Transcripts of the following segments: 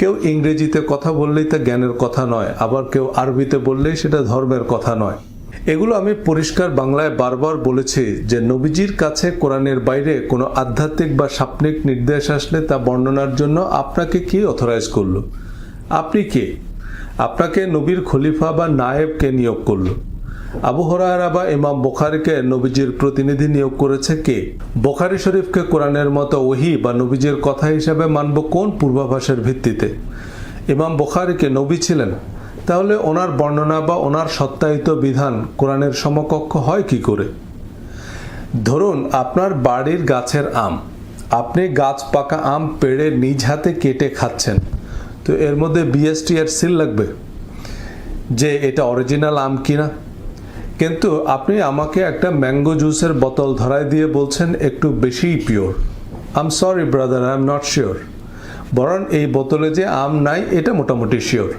কেউ ইংরেজিতে কথা বললেই তা জ্ঞানের কথা নয়, আবার কেউ আরবিতে বললেই সেটা ধর্মের কথা নয়। এগুলো আমি পরিষ্কার বাংলায় বারবার বলেছি যে নবীজির কাছে কোরআনের বাইরে কোনো আধ্যাত্মিক বা সাপ্নিক নির্দেশ আসলে তা বর্ণনার জন্য আপনাকে কে অথরাইজ করল? আপনি কে? আপনাকে নবীর খলিফা বা নায়েবকে নিয়োগ করল। আবু হরারা বা ইমাম বোখারিকে নবীজির প্রতিনিধি নিয়োগ করেছে কে? বোখারি শরীফকে কোরআনের মতো ওহি বা নবীজির কথা হিসাবে মানব কোন পূর্বাভাসের ভিত্তিতে? ইমাম বোখারিকে নবী ছিলেন, তাহলে ওনার বর্ণনা বা ওনার সত্যায়িত বিধান কোরআনের সমকক্ষ হয় কি করে? ধরুন, আপনার বাড়ির গাছের আম, আপনি গাছ পাকা আম পেড়ে নিজ হাতে কেটে খাচ্ছেন, তো এর মধ্যে বিএসটি এর সিল লাগবে যে এটা অরিজিনাল আম কিনা? কিন্তু আপনি আমাকে একটা ম্যাঙ্গো জুসের বোতল ধরায় দিয়ে বলছেন একটু বেশিই pure um sorry brother I am not sure বরং এই বোতলে যে আম নাই, এটা মোটামুটি শিওর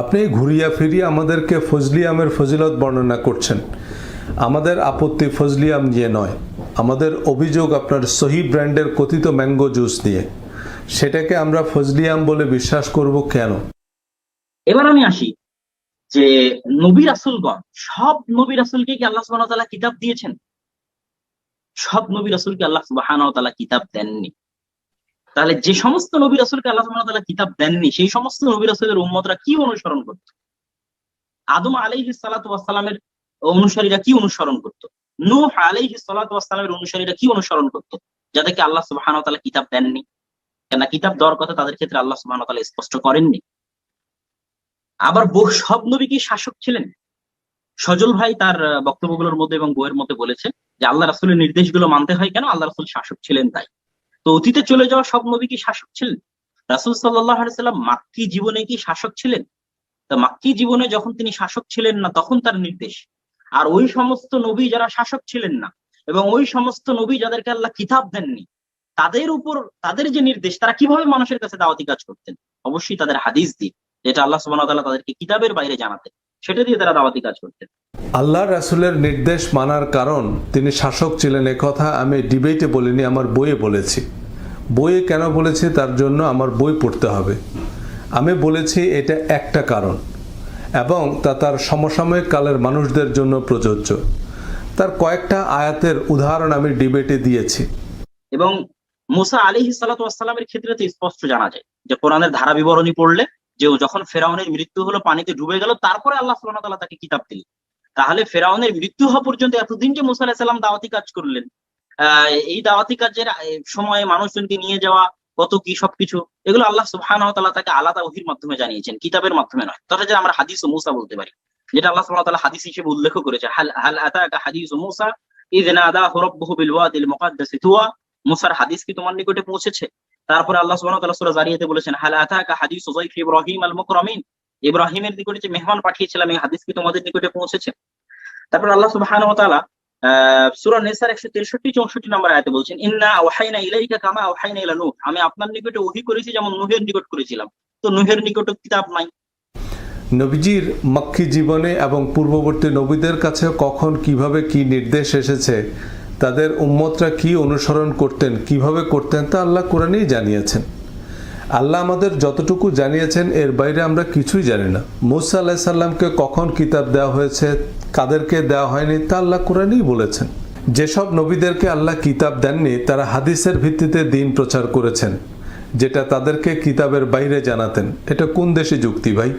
আপনি ঘুরিয়া ফিরিয়ে আমাদেরকে ফজলি আমের ফজিলত বর্ণনা করছেন। আমাদের আপত্তি ফজলি আম নিয়ে নয়। আমাদের অভিযোগ আপনার সহি ব্র্যান্ডের কথিত ম্যাঙ্গো জুস নিয়ে। সেটাকে আমরা ফজলি আম বলে বিশ্বাস করব কেন? এবার আমি আসি। যে নবী রাসুলগণ, সব নবী রাসুলকে কি আল্লাহ সুবাহ তাআলা কিতাব দিয়েছেন? সব নবী রাসুলকে আল্লাহ সুবাহ তালা কিতাব দেননি। তাহলে যে সমস্ত নবী রাসুলকে আল্লাহ সুবাহ তাআলা কিতাব দেননি, সেই সমস্ত নবী রাসুলের উম্মতরা কি অনুসরণ করত? আদম আলাইহি সালাতু ওয়াসসালামের অনুসারীরা কি অনুসরণ করত? নূহ আলাইহি সালাতু ওয়াসসালামের অনুসারীরা কি অনুসরণ করত? যাদেরকে আল্লাহ সুবহানাহু ওয়া তাআলা কিতাব দেননি। কেন কিতাব দেওয়ার কথা তাদের ক্ষেত্রে আল্লাহ সুবহানাহু তালা স্পষ্ট করেননি। আবার বহু সব নবী কি শাসক ছিলেন? সজল ভাই তার বক্তব্যগুলোর মধ্যে এবং বইয়ের মধ্যে বলেছে যে আল্লাহ রাসুলের নির্দেশগুলো মানতে হয় কেন? আল্লাহ রাসুল শাসক ছিলেন তাই। তো অতীতে চলে যাওয়া সব নবী কি শাসক ছিলেন? রাসুল সাল্লাহ সাল্লাম মাক্কি জীবনে কি শাসক ছিলেন? তা মাক্কি জীবনে যখন তিনি শাসক ছিলেন না, তখন তার নির্দেশ। আর ওই সমস্ত নবী যারা শাসক ছিলেন না, এবং ওই সমস্ত নবী যাদেরকে আল্লাহ কিতাব দেননি, তাদের উপর, তাদের যে নির্দেশ, তারা কীভাবে মানুষের কাছে দাওয়াতি কাজ করতেন? অবশ্যই তাদের হাদিস দিয়ে। যেটা আল্লাহ সুবাহ তাদেরকে কিতাবের বাইরে জানাতেন সেটা দিয়ে তারা দাওয়াতি কাজ করতেন। আল্লাহ রাসুলের নির্দেশ মানার কারণ তিনি শাসক ছিলেন কথা আমি ডিবেটে বলিনি আমার বইয়ে বলেছি। বইয়ে কেন বলেছি? তার জন্য আমার বই পড়তে হবে। আমি বলেছি এটা একটা কারণ এবং তা তার সমসাময়িক কালের মানুষদের জন্য প্রযোজ্য। তার কয়েকটা আয়াতের উদাহরণ আমি ডিবেটে দিয়েছি। এবং মুসা আলী সালাতামের ক্ষেত্রে তো স্পষ্ট জানা যায় যে কোরআনের ধারা বিবরণী পড়লে যে ও যখন ফেরাউনের মৃত্যু হলো, পানিতে ডুবে গেল, তারপরে আল্লাহ ওয়া তাআলা তাকে কিতাব দিলেন। তাহলে ফেরাউনের মৃত্যু হওয়া পর্যন্ত এতদিন যে মুসা আলাহিসাল্লাম দাওয়াতি কাজ করলেন, আহ, এই দাওয়াতি কাজের সময়ে মানুষজনকে নিয়ে যাওয়া, কত কি সবকিছু, এগুলো আল্লাহ সুবহানাহু ওয়া তাকে আলাদা ওহির মাধ্যমে জানিয়েছেন, কিতাবের মাধ্যমে নয়। তথা যে আমরা হাদিস ও মুসা বলতে পারি, যেটা আল্লাহ সুবহানাহু ওয়া তাআলা হাদিস হিসেবে উল্লেখ করেছে, হাল হাল আতাকা হাদিস মুসা ইয নাদাহু রাব্বুহু বিল ওয়াদিল মুকাদ্দাস, তুয়া, মুসার হাদিস কি তোমার নিকটে পৌঁছেছে? তারপরে আল্লাহ সুবহানাহু ওয়া তাআলা সূরা জারিয়াতে বলেছেন, হাল আতাকা হাদিস যায়ফ ইব্রাহিম আল মুকরামিন ইব্রাহিমের নিকটে যে মেহমান পাঠিয়েছিলাম, এই হাদিস কি তোমাদের নিকটে পৌঁছেছে? তারপর আল্লাহ সুবহানাহু ওয়া তাআলা সূরা নিসার 163 64 নম্বর আয়াতে বলছেন, ইন্না ওয়াহাইনা ইলাইকা কামা ওয়াহাইনা ইলা নূহ। আমি আপনার নিকটে ওহী করেছি যেমন নূহের নিকট করেছিলাম। তো নূহের নিকটে কিতাব নাই। নবীজির মক্কি জীবনে এবং পূর্ববর্তী নবীদের কাছে কখন কীভাবে কি নির্দেশ এসেছে তাদের উম্মতরা কি অনুসরণ করতেন, কীভাবে করতেন তা আল্লাহ কোরআনেই জানিয়েছেন। আল্লাহ আমাদের যতটুকু জানিয়েছেন, এর বাইরে আমরা কিছুই জানি না। মুসা আল্লাহ সাল্লামকে কখন কিতাব দেওয়া হয়েছে, কাদেরকে দেওয়া হয়নি তা আল্লাহ কোরআনেই বলেছেন। যেসব নবীদেরকে আল্লাহ কিতাব দেননি, তারা হাদিসের ভিত্তিতে দিন প্রচার করেছেন, যেটা তাদেরকে কিতাবের বাইরে জানাতেন। এটা কোন দেশে যুক্তি ভাই?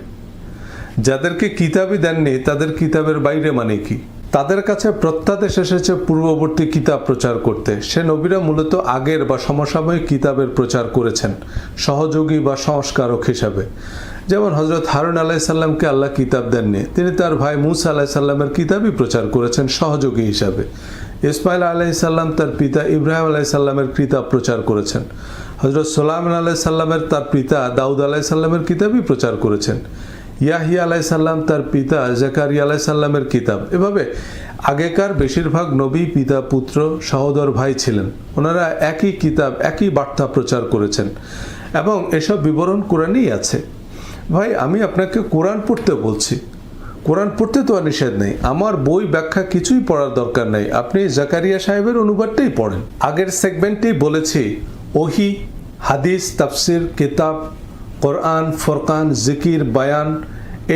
যাদেরকে কিতাবই দেননি, তাদের কিতাবের বাইরে মানে কি? তাদের কাছে প্রত্যাদেশ এসেছে পূর্ববর্তী কিতাব প্রচার করতে। সে নবীরা মূলত আগের বা সমসাময়িক কিতাবের প্রচার করেছেন, সহযোগী বা সংস্কারক হিসাবে। যেমন হজরত হারুন আলাহ সাল্লামকে আল্লাহ কিতাব দেননি, তিনি তার ভাই মুসা আলাহ সাল্লামের কিতাবই প্রচার করেছেন সহযোগী হিসাবে। ইসমাইল আলাহ সাল্লাম তার পিতা ইব্রাহিম আলাহ সাল্লামের কিতাব প্রচার করেছেন। হজরত সোলাম আলাহ সাল্লামের তার পিতা দাউদ আলাহ সাল্লামের কিতাবই প্রচার করেছেন। ইয়াহিয়া আলাই সাল্লাম তার পিতা জাকারিয়া আলাই সাল্লামের কিতাব। এভাবে আগেকার বেশিরভাগ নবী, পিতা, পুত্র, সহোদর ভাই ছিলেন। ওনারা একই কিতাব, একই বার্তা প্রচার করেছেন এবং এসব বিবরণ কোরআনেই আছে। ভাই, আমি আপনাকে কোরআন পড়তে বলছি। কোরআন পড়তে তো নিষেধ নেই। আমার বই ব্যাখ্যা কিছুই পড়ার দরকার নেই। আপনি জাকারিয়া সাহেবের অনুবাদটাই পড়েন। আগের সেগমেন্টেই বলেছি, ওহি, হাদিস, তাফসির, কিতাব কোরআন, ফরকান, জিকির, বায়ান,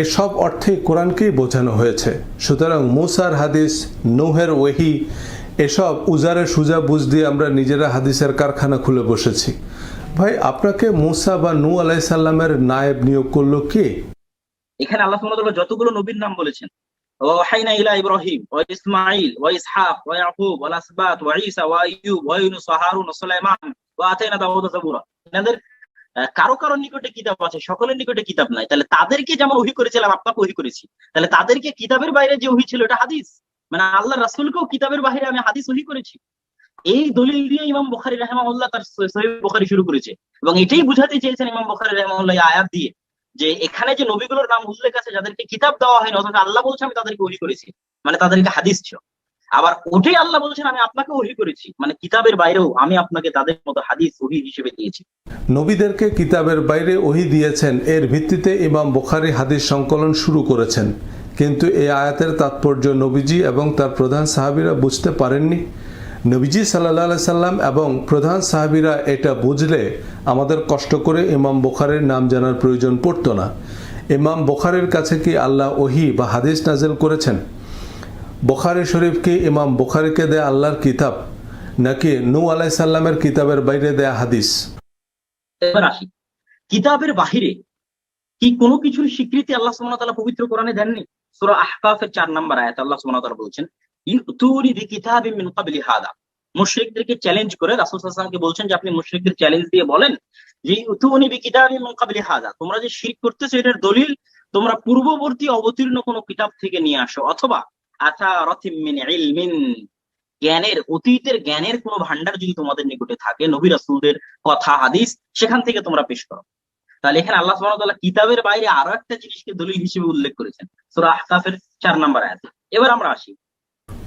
এসব অর্থে কোরআনকেই বোঝানো হয়েছে। সুতরাং মুসার হাদিস, নৌহের ওহি, এসব উজারে সুজা বুঝ দিয়ে আমরা নিজেরা হাদিসের কারখানা খুলে বসেছি। ভাই, আপনাকে মুসা বা নু আলাইসাল্লামের নায়েব নিয়োগ করল কে? এখানে আল্লাহ সুবহানাহু যতগুলো নবীর নাম বলেছেন ওয়াহাইনা ইলা ইব্রাহিম, ওয়া ইসমাঈল, ওয়া ইসহাক, ওয়া ইয়াকুব ওয়া আসবাত, ওয়া ঈসা, ওয়া আইয়ুব, ওয়া ইউনুস, ওয়া হারুন, ওয়া সুলাইমান, ওয়া আতাইনা দাউদ এনাদের কারও কারও নিকটে কিতাব আছে, সকলের নিকটে কিতাব নাই। তাহলে তাদেরকে যেমন ওহী করেছিলাম, আপনাকে ওহী করেছি। তাহলে তাদেরকে কিতাবের বাইরে যে ওহী ছিল, এটা হাদিস? মানে আল্লাহ রাসূলকেও কিতাবের বাইরে আমি হাদিস ওহী করেছি। এই দলিল দিয়ে ইমাম বখারি রাহিমাহুল্লাহ তার সহিহ বুখারী শুরু করেছে। এবং এটাই বুঝাতে চেয়েছেন ইমাম বখারি রাহিমাহুল্লাহ এই আয়াত দিয়ে, যে এখানে যে নবীগুলোর নাম উল্লেখ আছে, যাদেরকে কিতাব দেওয়া হয়নি, অথচ আল্লাহ বলছে, আমি তাদেরকে ওহি করেছি। মানে তাদেরকে হাদিস ছিল। আবার ওটাই আল্লাহ বলছেন, আমি আপনাকে ওহি করেছি। মানে কিতাবের বাইরেও আমি আপনাকে তাদের মতো হাদিস ওহি হিসেবে দিয়েছি। নবীদেরকে কিতাবের বাইরে ওহি দিয়েছেন, এর ভিত্তিতে ইমাম বুখারি হাদিস সংকলন শুরু করেছেন। কিন্তু এই আয়াতের তাৎপর্য নবীজি এবং তার প্রধান সাহাবীরা বুঝতে পারেননি। নবীজি সাল্লাহ সাল্লাম এবং প্রধান সাহাবীরা এটা বুঝলে আমাদের কষ্ট করে ইমাম বুখারের নাম জানার প্রয়োজন পড়তো না। ইমাম বোখারের কাছে কি আল্লাহ ওহি বা হাদিস নাজেল করেছেন? বুখারি শরীফকে ইমাম বুখারিকে দেয়া আল্লাহর কিতাব, নাকি নু আলাইসাল্লামের কিতাবের বাইরে দেয়া হাদিস? কিতাবের বাহিরে কি কোনো কিছুর স্বীকৃতি আল্লাহ ওয়া পবিত্র কোরআনে দেননি? সূরা আহকাফের 4 নম্বর আয়াতে আল্লাহ তাআলা বলছেন ক্বাবলি হাদা। মুশরিকদেরকে চ্যালেঞ্জ করে রাসূল সাল্লাল্লাহু বলছেন যে, আপনি মুশরিকদের চ্যালেঞ্জ দিয়ে বলেন যে, ইউতুনি বিকিতাবিন মিন ক্বাবলি হাদা। তোমরা যে শিরক করতেছো, এটার দলিল তোমরা পূর্ববর্তী অবতীর্ণ কোনো কিতাব থেকে নিয়ে আসো, অথবা জ্ঞানের, অতীতের জ্ঞানের কোনো ভান্ডার যদি তোমাদের নিকটে থাকে, নবী রাসূলদের কথা, হাদিস, সেখান থেকে তোমরা পেশ করো। তাহলে এখানে আল্লাহ সুবহানাহু ওয়া তাআলা কিতাবের বাইরে আরও একটা জিনিসকে দলিল হিসেবে উল্লেখ করেছেন। সূরা আহকাফের 4 নম্বর আয়াতে। এবার আমরা আসি।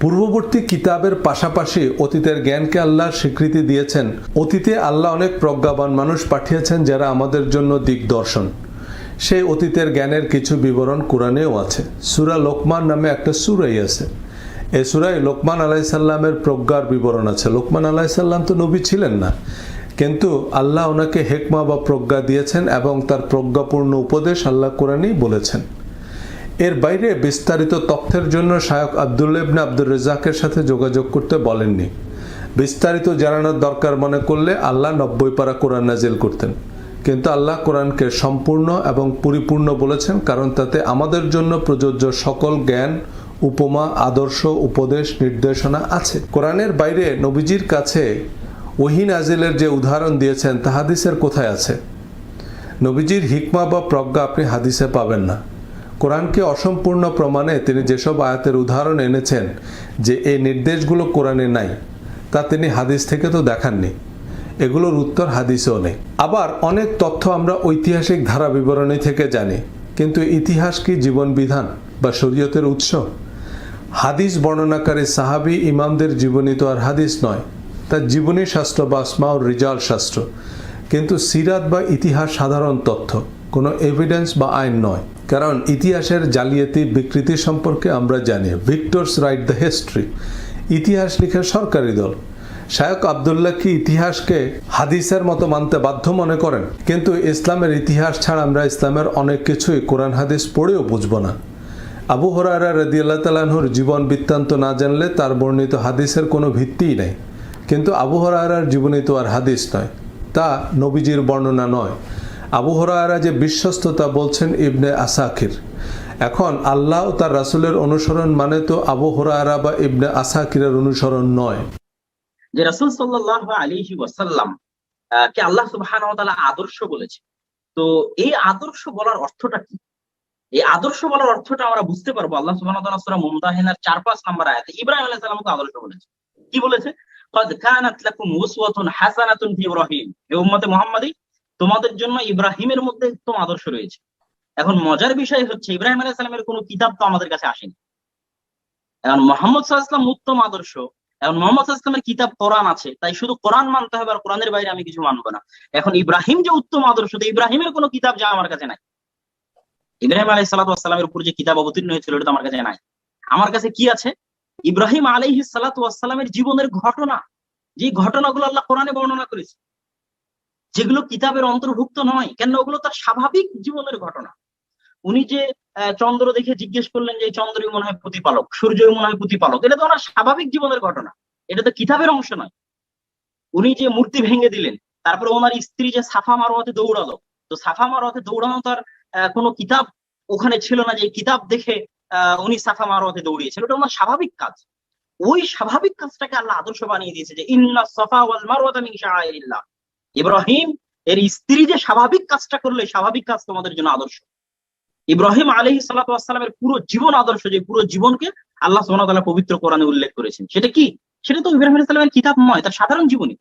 পূর্ববর্তী কিতাবের পাশাপাশি অতীতের জ্ঞানকে আল্লাহ স্বীকৃতি দিয়েছেন। অতীতে আল্লাহ অনেক প্রজ্ঞাবান মানুষ পাঠিয়েছেন যারা আমাদের জন্য দিগদর্শন। সেই অতীতের জ্ঞানের কিছু বিবরণ কোরআনেও আছে। সুরা লোকমান নামে একটা সুরাই আছে। এ সুরাই লোকমান আলাইসাল্লামের প্রজ্ঞার বিবরণ আছে। লোকমান আলাইসাল্লাম তো নবী ছিলেন না। কিন্তু আল্লাহ ওনাকে হেকমা বা প্রজ্ঞা দিয়েছেন এবং তার প্রজ্ঞাপূর্ণ উপদেশ আল্লাহ কোরআনেই বলেছেন। এর বাইরে বিস্তারিত তথ্যের জন্য শায়ক আবদুল্লেবনে আব্দুর রেজাকের সাথে যোগাযোগ করতে বলেননি। বিস্তারিত জানানোর দরকার মনে করলে আল্লাহ নব্বই পারা কোরআন নাজিল করতেন। কিন্তু আল্লাহ কোরআনকে সম্পূর্ণ এবং পরিপূর্ণ বলেছেন, কারণ তাতে আমাদের জন্য প্রযোজ্য সকল জ্ঞান, উপমা, আদর্শ, উপদেশ, নির্দেশনা আছে। কোরআনের বাইরে নবীজির কাছে ওহি নাজিলের যে উদাহরণ দিয়েছেন, তা হাদিসের কোথায় আছে? নবীজির হিকমা বা প্রজ্ঞা আপনি হাদিসে পাবেন না। কোরআনকে অসম্পূর্ণ প্রমাণে তিনি যেসব আয়াতের উদাহরণ এনেছেন, যে এই নির্দেশগুলো কোরআনে নাই, তা তিনি হাদিস থেকে তো দেখাননি। এগুলোর উত্তর হাদিসেও নেই। আবার অনেক তথ্য আমরা ঐতিহাসিক ধারা বিবরণী থেকে জানি, কিন্তু ইতিহাস কি জীবন বিধান বা শরীয়তের উৎস? হাদিস বর্ণনাকারী সাহাবি ইমামদের জীবনী তো আর হাদিস নয়, তার জীবনী শাস্ত্র বা আসমাউর রিজাল শাস্ত্র। কিন্তু সিরাত বা ইতিহাস সাধারণ তথ্য, কোনো এভিডেন্স বা আইন নয়। কারণ ইতিহাসের জালিয়াতি বিকৃতি সম্পর্কে আমরা জানি। Victors write the history. ইতিহাস লিখে সরকারি দল। শায়ক আবদুল্লাহ কি ইতিহাসকে হাদিসের মতো মানতে বাধ্য মনে করেন? কিন্তু ইসলামের ইতিহাস ছাড়া আমরা ইসলামের অনেক কিছুই কোরআন, হাদিস পড়েও বুঝব না। আবু হরারা রদিয়াল্লাহ তালাহুর জীবন বৃত্তান্ত না জানলে তার বর্ণিত হাদিসের কোনো ভিত্তিই নেই। কিন্তু আবু হরারার জীবনী তো আর হাদিস নয়, তা নবীজির বর্ণনা নয়। আবু হরারা যে বিশ্বস্ততা বলছেন ইবনে আসাকির এখন আল্লাহ ও তার রাসুলের অনুসরণ মানে তো আবু হরারা বা ইবনে আসাকিরের অনুসরণ নয়। যে রাসুল সাল্লাহ আলিহি ওয়াসাল্লাম কে আল্লাহ সুবাহান আদর্শ বলেছে। তো এই আদর্শ বলার অর্থটা কি? এই আদর্শ বলার অর্থটা আমরা বুঝতে পারব। আল্লাহ সুবাহ মুমতাহিনার চার পাঁচ নাম্বার আয়াতে ইব্রাহিম আলাহ সাল্লামকে আদর্শ বলেছে। কি বলেছে? তোমাদের জন্য ইব্রাহিমের মধ্যে উত্তম আদর্শ রয়েছে। এখন মজার বিষয় হচ্ছে, ইব্রাহিম আলাহ সাল্লামের কোনো কিতাব তো আমাদের কাছে আসেনি। এখন মোহাম্মদ উত্তম আদর্শ এখন মোহাম্মদ আলাইহি ওয়াসাল্লামের কিতাব কোরআন আছে, তাই শুধু কোরআন মানতে হবে আর কোরআনের বাইরে আমি কিছু মানবো না। এখন ইব্রাহিম যে উত্তম আদর্শ ইব্রাহিমের কোনো কিতাব যা আমার কাছে নাই। ইব্রাহিম আলাইহিস সালাতু ওয়াসসালামের উপর যে কিতাব অবতীর্ণ হয়েছিল, এটা আমার কাছে নাই। আমার কাছে কি আছে? ইব্রাহিম আলাইহিস সালাতু ওয়াসসালামের জীবনের ঘটনা, যে ঘটনাগুলো আল্লাহ কোরআনে বর্ণনা করেছে, যেগুলো কিতাবের অন্তর্ভুক্ত নয়, কেন ওগুলো তার স্বাভাবিক জীবনের ঘটনা। উনি যে চন্দ্র দেখে জিজ্ঞেস করলেন যে চন্দ্রই মনে হয় প্রতিপালক, সূর্যই মনে হয় প্রতিপালক। এটা তো ওনার স্বাভাবিক জীবনের ঘটনা। এটা তো কিতাবের অংশ নয়। উনি যে মূর্তি ভেঙে দিলেন, তারপরে ওনার স্ত্রী যে সাফা মারোয়াতে দৌড়ালো, তো সাফা মারোয়াতে দৌড়ানো তার কোনো কিতাব ওখানে ছিল না যে কিতাব দেখে উনি সাফা মারোয়াতে দৌড়িয়েছেন। ওটা ওনার স্বাভাবিক কাজ। ওই স্বাভাবিক কাজটাকে আল্লাহ আদর্শ বানিয়ে দিয়েছে যে, ইন্না সাফা ওয়াল মারওয়াতা মিন শাআইরিল্লাহ। ইব্রাহিম, এর স্ত্রী যে স্বাভাবিক কাজটা করলে স্বাভাবিক কাজ তোমাদের জন্য আদর্শ। ইব্রাহিম আলহি সাল্লামের পুরো জীবন আদর্শ যে পুরো জীবনকে আল্লাহ সুবহানাহু পবিত্র কোরআনে উল্লেখ করেছেন। সেটা কি? সেটা তো ইব্রাহিম সালামের কিতাব নয় তার সাধারণ জীবনী।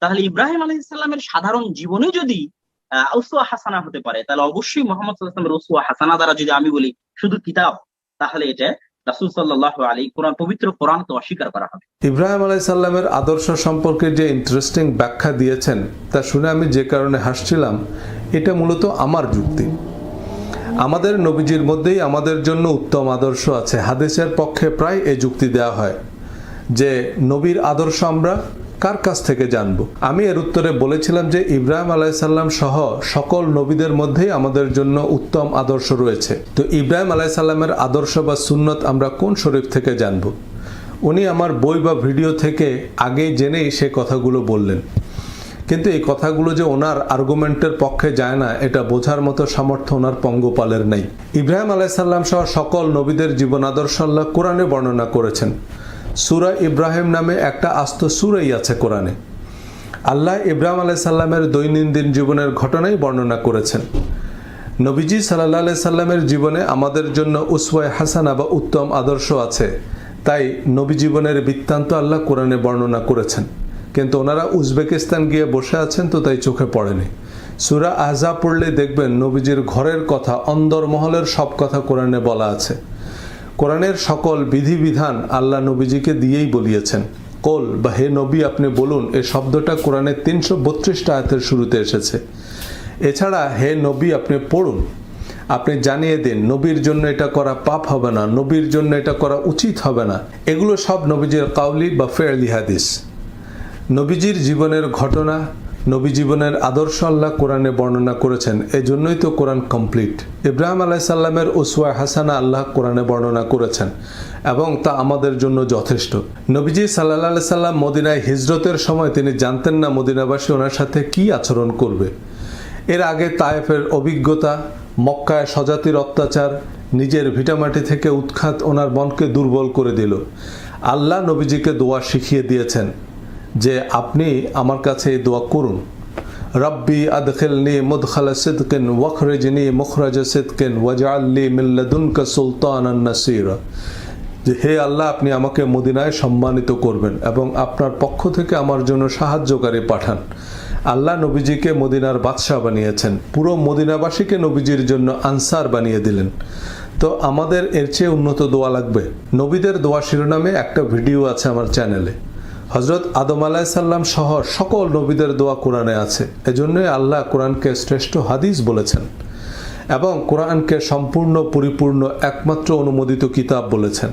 তাহলে ইব্রাহিম আলাইহিস সালামের সাধারণ জীবনে যদি আহ, হাসানা হতে পারে তাহলে অবশ্যই মোহাম্মদ ওয়াসাল্লামের উসওয়া হাসানা দ্বারা যদি আমি বলি শুধু কিতাব তাহলে এটা রাসূল সাল্লাল্লাহু আলাইহি কোরআন পবিত্র কোরআনকে অস্বীকার করা হবে। ইব্রাহিম আলাইসাল্লামের আদর্শ সম্পর্কে যে ইন্টারেস্টিং ব্যাখ্যা দিয়েছেন তা শুনে আমি যে কারণে হাসছিলাম এটা মূলত আমার যুক্তি। আমাদের নবীজির মধ্যেই আমাদের জন্য উত্তম আদর্শ আছে। হাদিসের পক্ষে প্রায় এ যুক্তি দেওয়া হয় যে, নবীর আদর্শ আমরা কার কাছ থেকে জানব? আমি এর উত্তরে বলেছিলাম যে, ইব্রাহিম আলাইসাল্লাম সহ সকল নবীদের মধ্যেই আমাদের জন্য উত্তম আদর্শ রয়েছে। তো ইব্রাহিম আলাইসাল্লামের আদর্শ বা সুন্নত আমরা কোন শরীফ থেকে জানব? উনি আমার বই বা ভিডিও থেকে আগেই জেনেই সে কথাগুলো বললেন। কিন্তু এই কথাগুলো যে ওনার আর্গুমেন্টের পক্ষে যায় না, এটা বোঝার মতো সামর্থ্য ওনার পঙ্গপালের নেই। ইব্রাহিম আলাইসাল্লাম সহ সকল নবীদের জীবন আদর্শ আল্লাহ কোরআনে বর্ণনা করেছেন। সুরা ইব্রাহিম নামে একটা আস্ত সুরাই আছে কোরআনে। আল্লাহ ইব্রাহিম আলাইসাল্লামের দৈনন্দিন জীবনের ঘটনাই বর্ণনা করেছেন। নবীজি সাল্লাহ আলাই সাল্লামের জীবনে আমাদের জন্য উসওয়ায় হাসানা বা উত্তম আদর্শ আছে, তাই নবী জীবনের বৃত্তান্ত আল্লাহ কোরআনে বর্ণনা করেছেন। কিন্তু ওনারা উজবেকিস্তান গিয়ে বসে আছেন তো তাই চোখে পড়েনি। সুরা আহজা পড়লে দেখবেন নবীজির ঘরের কথা অন্দরমহলের সব কথা কোরআনে বলা আছে। কোরআনের সকল বিধিবিধান আল্লাহ নবীজিকে দিয়েই বলিয়েছেন। কোল, বা হে নবী, আপনি বলুন, এ শব্দটা কোরআনের তিনশো বত্রিশটা আয়াতের শুরুতে এসেছে। এছাড়া হে নবী, আপনি পড়ুন। আপনি জানিয়ে দিন, নবীর জন্য এটা করা পাপ হবে না, নবীর জন্য এটা করা উচিত হবে না। এগুলো সব নবীজির কাউলি বা ফেরলি হাদিস। নবীজির জীবনের ঘটনা, নবী জীবনের আদর্শ আল্লাহ কোরআনে বর্ণনা করেছেন। এজন্যই তো কোরআন কমপ্লিট। ইব্রাহিম আলাইসাল্লামের ওসুয়া হাসানা আল্লাহ কোরআনে বর্ণনা করেছেন এবং তা আমাদের জন্য যথেষ্ট। নবীজি সাল্লাহ সাল্লাম মদিনায় হিজরতের সময় তিনি জানতেন না মদিনাবাসী ওনার সাথে কি আচরণ করবে। এর আগে তায়েফের অভিজ্ঞতা, মক্কায় স্বজাতির অত্যাচার, নিজের ভিটামাটি থেকে উৎখাত ওনার মনকে দুর্বল করে দিল। আল্লাহ নবীজিকে দোয়া শিখিয়ে দিয়েছেন। যে আপনি আমার কাছে দোয়া করুন। রব্বি আদখিলনি মুদখালা সিদকিন ওয়াখরিজনি মুখরাজ সিদকিন ওয়াজআলনি মিন লাদুনকা সুলতানান নাসীরা। যে হে আল্লাহ, আপনি আমাকে মদিনায় সম্মানিত করবেন এবং আপনার পক্ষ থেকে আমার জন্য সাহায্যকারী পাঠান। আল্লাহ নবীজিকে মদিনার বাদশাহ বানিয়েছেন। পুরো মদিনাবাসীকে নবীজির জন্য আনসার বানিয়ে দিলেন। তো আমাদের এর চেয়ে উন্নত দোয়া লাগবে। নবীদের দোয়া শিরোনামে একটা ভিডিও আছে আমার চ্যানেলে। হজরত আদম আলাহিসাল্লাম সহ সকল নবীদের দোয়া কোরআনে আছে। এজন্যই আল্লাহ কোরআনকে শ্রেষ্ঠ হাদিস বলেছেন এবং কোরআনকে সম্পূর্ণ, পরিপূর্ণ, একমাত্র অনুমোদিত কিতাব বলেছেন।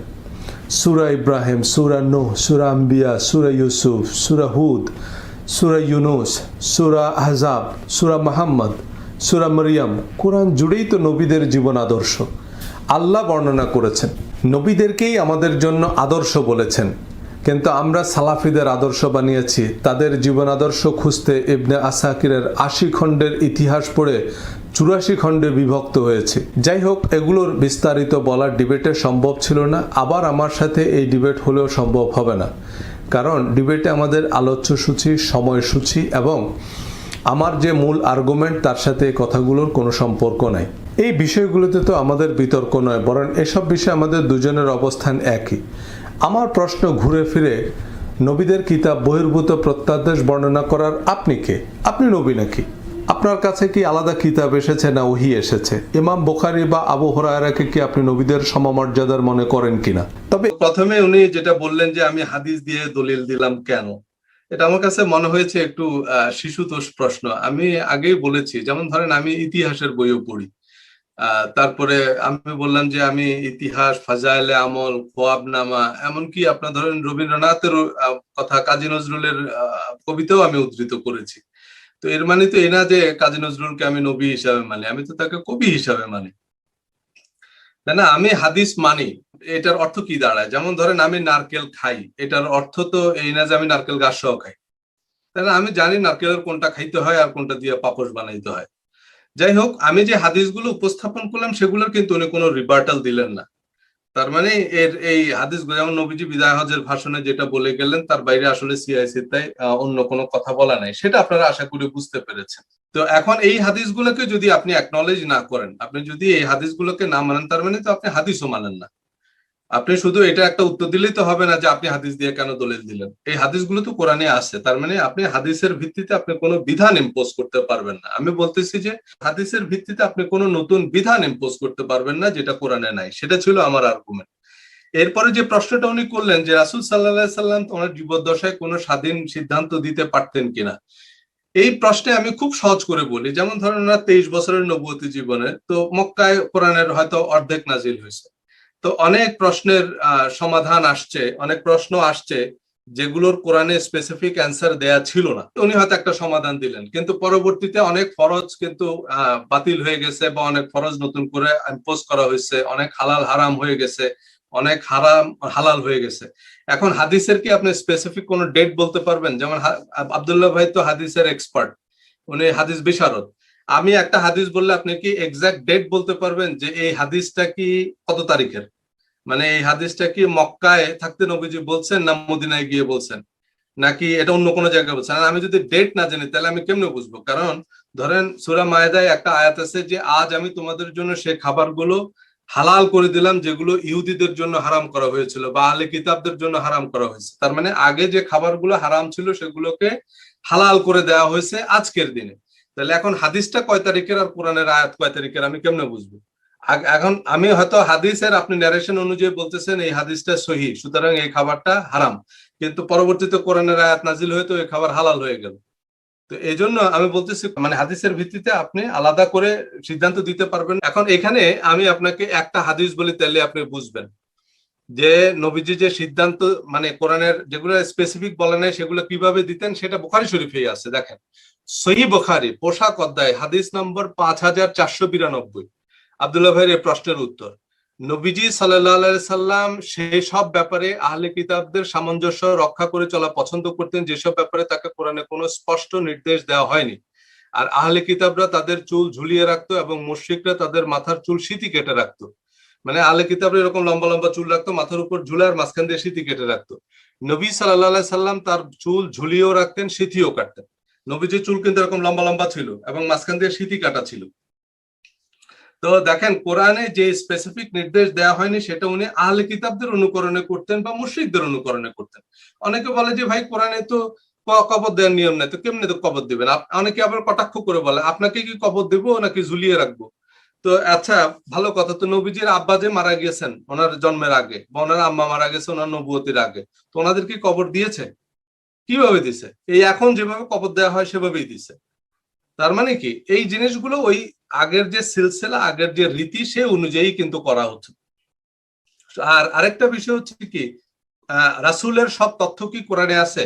সুরা ইব্রাহিম, সুরা নুহ, সুরা আম্বিয়া, সুরা ইউসুফ, সুরা হুদ, সুরা ইউনুস, সুরা আহজাব সুরা মাহাম্মদ, সুরা মরিয়াম। কোরআন জুড়েই তো নবীদের জীবন আদর্শ। আল্লাহ বর্ণনা করেছেন, নবীদেরকেই আমাদের জন্য আদর্শ বলেছেন। কিন্তু আমরা সালাফিদের আদর্শ বানিয়েছি। তাদের জীবন আদর্শ খুঁজতে ইবনে আসাকিরের আশি খণ্ডের ইতিহাস পড়ে চুরাশি খণ্ডে বিভক্ত হয়েছে। যাই হোক, এগুলোর বিস্তারিত বলার ডিবেটে সম্ভব ছিল না। আবার আমার সাথে এই ডিবেট হলেও সম্ভব হবে না। কারণ ডিবেটে আমাদের আলোচ্য সূচি সময়সূচি এবং আমার যে মূল আর্গুমেন্ট তার সাথে এই কথাগুলোর কোনো সম্পর্ক নাই। এই বিষয়গুলোতে তো আমাদের বিতর্ক নয়, বরং এসব বিষয়ে আমাদের দুজনের অবস্থান একই। আমার প্রশ্ন ঘুরে ফিরে, নবীদের কিতাব বহির্ভূত প্রত্যাদেশ বর্ণনা করার আপনি কে? আপনি নবী নাকি? আপনার কাছে কি আলাদা কিতাব এসেছে না ওহি এসেছে? ইমাম বোখারি বা আবু হরায়রাকে কি আপনি নবীদের সমমর্যাদার মনে করেন কিনা? তবে প্রথমে উনি যেটা বললেন যে আমি হাদিস দিয়ে দলিল দিলাম কেন? এটা আমার কাছে মনে হয়েছে একটু শিশুতোষ প্রশ্ন। আমি আগেই বলেছি, যেমন ধরেন আমি ইতিহাসের বইও পড়ি। তারপরে আমি বললাম যে আমি ইতিহাস, ফাজাইলে আমল, খোয়াবনামা, এমনকি আপনার ধরেন রবীন্দ্রনাথের কথা কাজী নজরুলের কবিতাও আমি উদ্ধৃত করেছি। তো এর মানে তো এই না যে কাজী নজরুলকে আমি নবী হিসাবে মানি, আমি তো তাকে কবি হিসাবে মানি। না আমি হাদিস মানি, এটার অর্থ কি দাঁড়ায়? যেমন ধরেন আমি নারকেল খাই, এটার অর্থ তো এই না যে আমি নারকেল গাছ সহ খাই। তাই না, আমি জানি নারকেলের কোনটা খাইতে হয় আর কোনটা দিয়ে পাপস বানাইতে হয়। যাই হোক আমি যে হাদিসগুলো উপস্থাপন করলাম, সেগুলোর কিন্তু উনি কোনো রিবার্টাল দিলেন না। তার মানে এর এই হাদিস যেমন নবীজি বিদায় হজের ভাষণে যেটা বলে গেলেন, তার বাইরে আসলে সিআইসি তাই অন্য কোনো কথা বলা নাই। সেটা আপনারা আশা করি বুঝতে পেরেছেন। তো এখন এই হাদিসগুলোকে যদি আপনি অ্যাকনলেজ না করেন, আপনি যদি এই হাদিসগুলোকে না মানেন, তার মানে তো আপনি হাদিসও মানেন না। আপনি শুধু এটা একটা উত্তর দিলেই তো হবে না যে আপনি হাদিস দিয়ে কেন দলিল দিলেন? এই হাদিসগুলো তো কোরআনে আছে। তার মানে আপনি হাদিসের ভিত্তিতে আপনি কোনো বিধান ইম্পোজ করতে পারবেন না। আমি বলতেছি যে হাদিসের ভিত্তিতে আপনি কোনো নতুন বিধান ইম্পোজ করতে পারবেন না যেটা কোরআনে নাই। সেটা ছিল আমার আর্গুমেন্ট এরপরে যে প্রশ্নটা উনি করলেন যে রাসুল সাল্লাহ সাল্লাম ওনার জীবদ্দশায় কোনো স্বাধীন সিদ্ধান্ত দিতে পারতেন কিনা? এই প্রশ্নে আমি খুব সহজ করে বলি। যেমন ধরেন তেইশ বছরের নবতী জীবনে তো মক্কায় কোরআনের হয়তো অর্ধেক নাজিল হয়েছে। তো অনেক প্রশ্নের সমাধান আসছে, অনেক প্রশ্ন আসছে যেগুলোর কোরআনে স্পেসিফিক অ্যান্সার দেয়া ছিল না। উনি হয়তো একটা সমাধান দিলেন, কিন্তু পরবর্তীতে অনেক ফরজ কিন্তু বাতিল হয়ে গেছে বা অনেক ফরজ নতুন করে ইম্পোজ করা হয়েছে, অনেক হালাল হারাম হয়ে গেছে, অনেক হারাম, হালাল হয়ে গেছে। এখন হাদিসের কি আপনি স্পেসিফিক কোনো ডেট বলতে পারবেন? যেমন আব্দুল্লাহ ভাই তো হাদিসের এক্সপার্ট উনি হাদিস বিশারদ। আমি একটা হাদিস বললে আপনি কি এক্সাক্ট ডেট বলতে পারবেন যে এই হাদিসটা কি কত তারিখের? মানে এই হাদিসটা কি মক্কায় থাকতে নবীজি বলছেন না মদিনায় গিয়ে বলছেন? নাকি এটা অন্য কোনো জায়গায় বলছেন? আমি যদি ডেট না জানি, তাহলে আমি কেমনে বুঝব? কারণ ধরেন সুরা মায়েদায় একটা আয়াত আছে যে, আজ আমি তোমাদের জন্য সেই খাবারগুলো হালাল করে দিলাম, যেগুলো ইহুদিদের জন্য হারাম করা হয়েছিল বা আলে কিতাবদের জন্য হারাম করা হয়েছে। তার মানে আগে যে খাবারগুলো হারাম ছিল, সেগুলোকে হালাল করে দেওয়া হয়েছে আজকের দিনে। তাহলে এখন হাদিসটা কয় তারিখের আর কোরআনের আয়াত কয় তারিখের, আমি কেমনে বুঝব? এখন আমি হয়তো হাদিসের আপনি ন্যারেশন অনুযায়ী বলতেছেন এই হাদিসটা সহি, সুতরাং এই খাবারটা হারাম। কিন্তু পরবর্তীতে কোরআনের আয়াত নাজিল হয়ে তো এই খাবার হালাল হয়ে গেল। তো এই জন্য আমি বলতেছি মানে হাদিসের ভিত্তিতে আপনি আলাদা করে সিদ্ধান্ত দিতে পারবেন। এখন এখানে আমি আপনাকে একটা হাদিস বলি তাহলে আপনি বুঝবেন। যে নবীজি যে সিদ্ধান্ত মানে কোরআনের যেগুলো স্পেসিফিক বলে নাই, সেগুলো কীভাবে দিতেন, সেটা বুখারি শরীফেই আছে। দেখেন, সহি বোখারি, পোশাক অধ্যায়, হাদিস নম্বর পাঁচ হাজার চারশো বিরানব্বই। আব্দুল্লাহ ভাইয়ের প্রশ্নের উত্তর। নবীজি সাল্লাহ সাল্লাম সেই সব ব্যাপারে আহলে কিতাবদের সামঞ্জস্য রক্ষা করে চলা পছন্দ করতেন, যেসব ব্যাপারে তাকে কোরআনে কোনো স্পষ্ট নির্দেশ দেওয়া হয়নি। আর আহলে কিতাবরা তাদের চুল ঝুলিয়ে রাখতো এবং মুশ্রিকরা তাদের মাথার চুল সিটি কেটে রাখতো। মানে আহলে কিতাবরা এরকম লম্বা লম্বা চুল রাখতো, মাথার উপর ঝুলে আর মাঝখান দিয়ে সিটি কেটে রাখতো। নবী সাল্লাহ সাল্লাম তার চুল ঝুলিয়েও রাখতেন সিথিও কাটতেন। নবীজির চুল কিন্তু এরকম লম্বা লম্বা ছিল এবং মাঝখান দিয়ে সিটি কাটা ছিল। তো দেখেন, কোরআনে যে স্পেসিফিক নির্দেশ দেওয়া হয়নি, সেটা উনি আহলে কিতাবদের অনুকরণে করতেন বা মুশ্রিকদের অনুকরণে করতেন। অনেকে বলে যে, ভাই, কোরআনে তো কবর দেওয়ার নিয়ম নেই, তো কেমনে তো কবর দিবেন? অনেকে আবার কটাক্ষ করে বলে, আপনাকে কি কবর দেবো নাকি ঝুলিয়ে রাখব? তো আচ্ছা ভালো কথা, তো নবীজির আব্বা যে মারা গিয়েছেন, ওনার জন্মের আগে, বা ওনার আম্মা মারা গেছে, ওনার নবুয়তির আগে, তো ওনাদের কি কবর দিয়েছে? কীভাবে দিছে? এই এখন যেভাবে কবর দেওয়া হয়, সেভাবেই দিছে। তার মানে কি, এই জিনিসগুলো ওই আগের যে সিলসিলা, আগের যে রীতি, সে অনুযায়ী কিন্তু করা হচ্ছে। আর আরেকটা বিষয় হচ্ছে কি রাসূলের সব তথ্য কি কোরআনে আছে?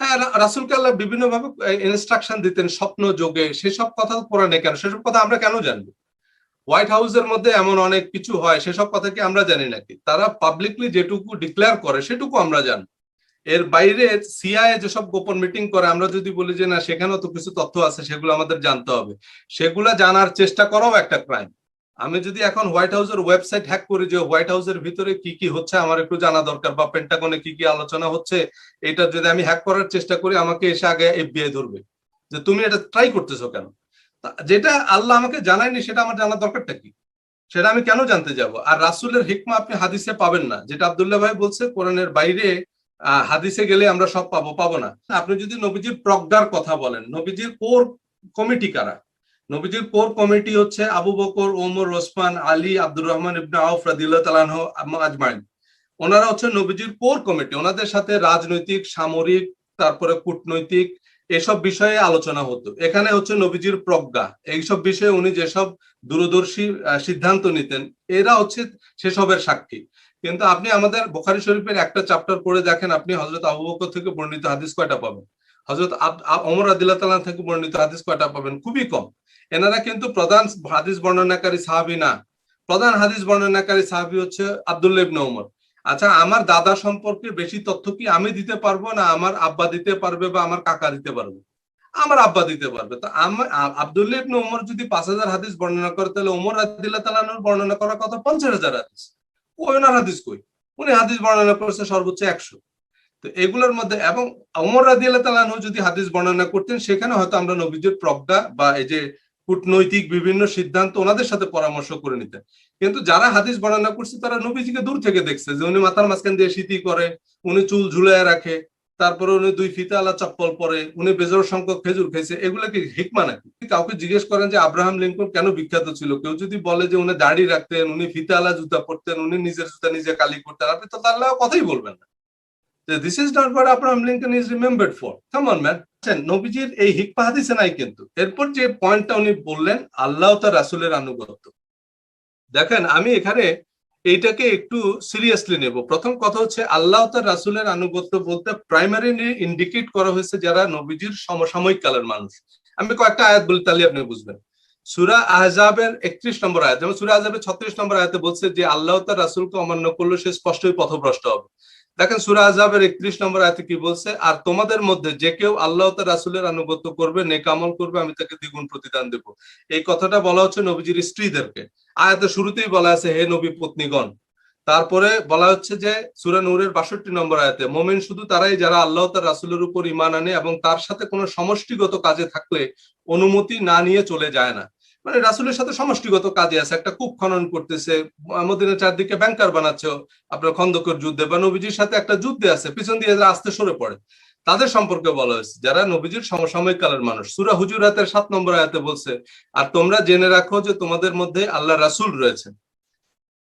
হ্যাঁ রাসূলকে আল্লাহ বিভিন্ন ভাবে ইনস্ট্রাকশন দিতেন, স্বপ্ন, যোগে, সেসব কথা কোরআনে কেন? সেসব কথা আমরা কেন জানব? হোয়াইট হাউসের মধ্যে এমন অনেক কিছু হয়, সেসব কথা কি আমরা জানি নাকি? তারা পাবলিকলি যেটুকু ডিক্লেয়ার করে, সেটুকু আমরা জানি এর বাইরে সিআইএ যেসব গোপন মিটিং করে, আমরা যদি বলি যে না, সেখানেও তো কিছু তথ্য আছে, সেগুলো আমাদের জানতে হবে। সেগুলো জানার চেষ্টা করাও একটা ক্রাইম আমি যদি এখন হোয়াইট হাউসের ওয়েবসাইট হ্যাক করি যে হোয়াইট হাউসের ভিতরে কি কি হচ্ছে, আমার একটু জানা দরকার বা পেন্টাগনে কি কি আলোচনা হচ্ছে, এটা যদি আমি হ্যাক করার চেষ্টা করি, আমাকে এসে আগে এফবিআই ধরবে। যে তুমি এটা ট্রাই করতেছো কেন? যেটা আল্লাহ আমাকে জানায়নি, সেটা আমার জানার দরকারটা কি? সেটা আমি কেন জানতে যাব? আর রাসূলের হিকমা আপনি হাদিসে পাবেন না। যেটা আবদুল্লাহ ভাই বলছে, কোরআনের বাইরে হাদিসে গেলে আমরা সব পাবো পাবো না। আপনি যদি নবীজির প্রজ্ঞার কথা বলেন, নবীজির কোর কমিটি কারা? নবীজির কোর কমিটি হচ্ছে আবু বকর, ওমর, ওসমান, আলী, আব্দুর রহমান ইবনে আউফ রাদিল্লাহ আজমাইন। ওনারা হচ্ছে নবীজির কোর কমিটি। ওনাদের সাথে রাজনৈতিক, সামরিক, তারপরে কূটনৈতিক এসব বিষয়ে আলোচনা হতো। এখানে হচ্ছে নবীজির প্রজ্ঞা। এইসব বিষয়ে উনি যেসব দূরদর্শী সিদ্ধান্ত নিতেন, এরা হচ্ছে সেসবের সাক্ষী। কিন্তু আপনি আমাদের বোখারি শরীফের একটা চ্যাপ্টার পড়ে দেখেন, আপনি হজরত আবু থেকে বর্ণিত হাদিস কয়টা পাবেন? হজরত অমর আদিল্লাহ তালা থেকে বর্ণিত হাদিস কয়টা পাবেন? খুবই কম। এনারা কিন্তু প্রধান হাদিস বর্ণনাকারী সাহাবি না। প্রধান হাদিস বর্ণনাকারী সাহাবি হচ্ছে আব্দুল্লাহ ইবনে ওমর। আচ্ছা আমার দাদা সম্পর্কে বেশি তথ্য কি আমি দিতে পারব না আমার আব্বা দিতে পারবে বা আমার কাকা দিতে পারবে? আমার আব্বা দিতে পারবে। তো আমার আব্দুল্লাহ ইবনে ওমর যদি পাঁচ হাজার হাদিস বর্ণনা করে, তাহলে ওমর আদিল্লাহ তালানোর বর্ণনা করার কথা পঞ্চাশ হাজার হাদিস। ওনার হাদিস কই? উনি হাদিস বর্ণনা করছে সর্বোচ্চ একশো। তো এগুলোর মধ্যে এবং অমর রাজি আল্লাহ যদি হাদিস বর্ণনা করতেন, সেখানে হয়তো আমরা নবীজির প্রজ্ঞা বা এই যে কূটনৈতিক বিভিন্ন সিদ্ধান্ত ওনাদের সাথে পরামর্শ করে নিতেন। কিন্তু যারা হাদিস বর্ণনা করছে, তারা নবীজিকে দূর থেকে দেখছে যে উনি মাথার মাঝখান দিয়ে শীতি করে, উনি চুল ঝুলায় রাখে। তারপরে উনি দুই ফিতা আলা চপ্পল পরে, উনি বেজর সংখ্যক খেজুর খাইছে, এগুলো কি হিকমা নাকি? কাউকে জিজ্ঞেস করেন যে আব্রাহাম লিঙ্কন কেন বিখ্যাত ছিল? কেউ যদি বলে যে উনি দাড়ি রাখতেন, উনি ফিতা আলা জুতা পরতেন, উনি নিজের জুতা নিজে কালি করতেন, আপনি তো তার কথাই বলবেন না। This is not what Abraham Lincoln is remembered for come on man নবীজির এই হিকপা হাদিসে নাই কিন্তু। এরপর যে পয়েন্টটা উনি বললেন, আল্লাহ তার রাসুলের আনুগত্য। দেখেন, আমি এখানে এইটাকে একটু সিরিয়াসলি নেব। প্রথম কথা হচ্ছে, আল্লাহ তার রাসুলের আনুগত্য বলতে প্রাইমারি ইন্ডিকেট করা হয়েছে যারা নবীজির সমসাময়িক কালের মানুষ। আমি কয়েকটা আয়াত বলি, তাহলে আপনি বুঝবেন। সুরা আহজাবের একত্রিশ নম্বর আয়াত, যেমন সুরা আহজাবের ছত্রিশ নম্বর আয়াতে বলছে যে, আল্লাহ তার রাসুলকে অমান্য করলে সে স্পষ্টই পথভ্রষ্ট হবে। দেখেন সুরা আজাবের একত্রিশ নম্বর আয়াতে কি বলছে? আর তোমাদের মধ্যে যে কেউ আল্লাহ তার রাসুলের আনুগত্য করবে নেকামল করবে, আমি তাকে দ্বিগুণ প্রতিদান দেব। এই কথাটা বলা হচ্ছে নবীজির স্ত্রীদেরকে। আয়াতের শুরুতেই বলা আছে, হে নবী পত্নীগণ। তারপরে বলা হচ্ছে যে, সুরা নূরের বাষট্টি নম্বর আয়াতে, মোমেন শুধু তারাই যারা আল্লাহ তার রাসুলের উপর ইমান আনে এবং তার সাথে কোনো সমষ্টিগত কাজে থাকলে অনুমতি না নিয়ে চলে যায় না। মানে রাসুলের সাথে সমষ্টিগত কাজে আছে। একটা কূপ খনন করতেছে, মদিনের চারদিকে ব্যাংকার বানাচ্ছে, আপনার খন্দকের যুদ্ধে বা নবীজির সাথে একটা যুদ্ধে আছে, পিছন দিয়ে আস্তে সরে পড়ে। তাদের সম্পর্কে বলা হয়েছে, যারা নবীজির সমসাময়িক কালের মানুষ। সুরা হুজুর হুজুরাতের সাত নম্বর আয়াতে বলছে, আর তোমরা জেনে রাখো যে তোমাদের মধ্যে আল্লাহ রাসুল রয়েছে।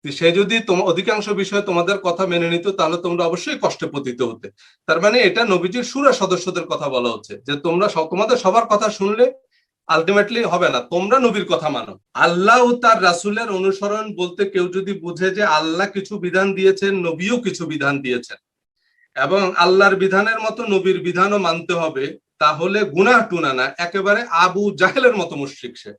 সে যদি অধিকাংশ বিষয়ে তোমাদের কথা মেনে নিত, তাহলে তোমরা অবশ্যই কষ্টে পতিত হতে। তার মানে এটা নবীজির সুরা সদস্যদের কথা বলা হচ্ছে, যে তোমরা তোমাদের সবার কথা শুনলে আলটিমেটলি হবে না। তোমরা নবীর কথা মানো। আল্লাহ ও তার রাসুলের অনুসরণ বলতে কেউ যদি বুঝে যে আল্লাহ কিছু বিধান দিয়েছেন, নবীও কিছু বিধান দিয়েছেন। এবং আল্লাহর বিধানের মতো নবীর বিধানও মানতে হবে, তাহলে গুনা টুনা না। একেবারে আবু জাহেলের মতো মুশ্রিক সে।